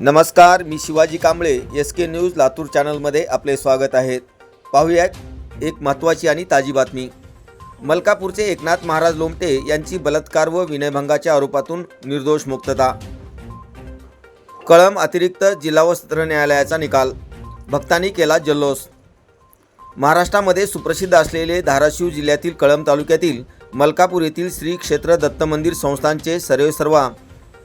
नमस्कार मी Shivaji Kamble S K news Latur चॅनलमध्ये आपले स्वागत आहे. पाहूयात एक महत्त्वाची आणि ताजी बातमी. मलकापूरचे एकनाथ महाराज लोमटे यांची बलात्कार व विनयभंगाच्या आरोपातून निर्दोष मुक्तता. कळम अतिरिक्त जिल्हा व सत्र न्यायालयाचा निकाल. भक्तांनी केला जल्लोष. महाराष्ट्रामध्ये सुप्रसिद्ध असलेले धाराशिव जिल्ह्यातील कळम तालुक्यातील मलकापूर येथील श्री क्षेत्र दत्त मंदिर संस्थानचे सर्वेसर्वा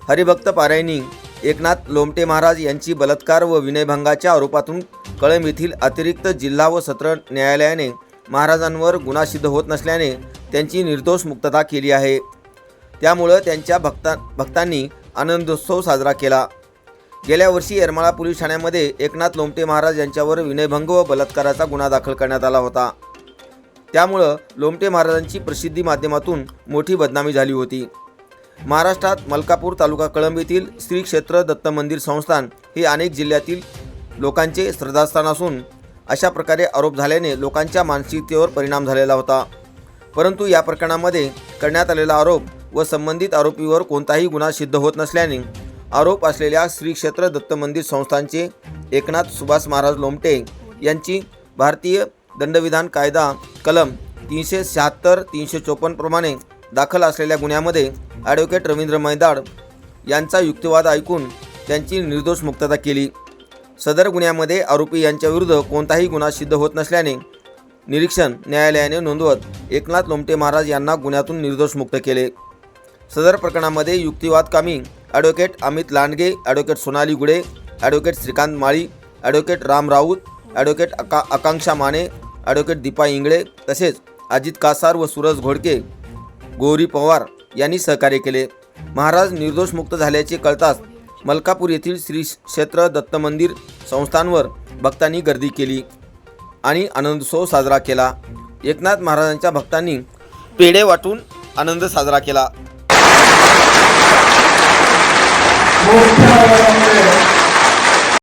हरिभक्त पारायणी एकनाथ लोमटे महाराज यांची बलात्कार व विनयभंगाच्या आरोपातून कळंब येथील अतिरिक्त जिल्हा व सत्र न्यायालयाने महाराजांवर गुन्हा सिद्ध होत नसल्याने त्यांची निर्दोष मुक्तता केली आहे. त्यामुळं त्यांच्या भक्ता भक्तांनी आनंदोत्सव साजरा केला. गेल्या वर्षी येरमाळा पोलीस ठाण्यामध्ये एकनाथ लोमटे महाराज यांच्यावर विनयभंग व बलात्काराचा गुन्हा दाखल करण्यात आला होता. त्यामुळं लोमटे महाराजांची प्रसिद्धी माध्यमातून मोठी बदनामी झाली होती. महाराष्ट्रात मलकापूर तालुका कळंब येथील श्री क्षेत्र दत्त मंदिर संस्थान हे अनेक जिल्ह्यातील लोकांचे श्रद्धास्थान असून अशा प्रकारे आरोप झाल्याने लोकांच्या मानसिकतेवर परिणाम झालेला होता. परंतु या प्रकरणामध्ये करण्यात आलेला आरोप व संबंधित आरोपीवर कोणताही गुन्हा सिद्ध होत नसल्याने आरोप असलेल्या श्री क्षेत्र दत्त मंदिर संस्थानचे एकनाथ सुभाष महाराज लोमटे यांची भारतीय दंडविधान कायदा कलम तीनशे शहात्तर तीनशे चोपन्नप्रमाणे दाखल असलेल्या गुन्ह्यामध्ये ॲडव्होकेट रवींद्र मैदाड यांचा युक्तिवाद ऐकून त्यांची निर्दोष मुक्तता केली. सदर गुन्ह्यामध्ये आरोपी यांच्याविरुद्ध कोणताही गुन्हा सिद्ध होत नसल्याने निरीक्षण न्यायालयाने नोंदवत एकनाथ लोमटे महाराज यांना गुन्ह्यातून निर्दोष मुक्त केले. सदर प्रकरणामध्ये युक्तिवादकामी advocate Amit Landge advocate Sonali Gude advocate Shrikant Mali advocate Ram Raut advocate अका आकांक्षा माने ॲडव्होकेट दीपा इंगळे तसेच अजित कासार व सूरज घोडके गौरी पवार यांनी सहकार्य केले. महाराज निर्दोष मुक्त झाल्याचे कळताच मलकापूर येथील श्री क्षेत्र दत्त मंदिर संस्थांवर भक्तांनी गर्दी केली आणि आनंदोत्सव साजरा केला. एकनाथ महाराजांच्या भक्तांनी पेढे वाटून आनंद साजरा केला.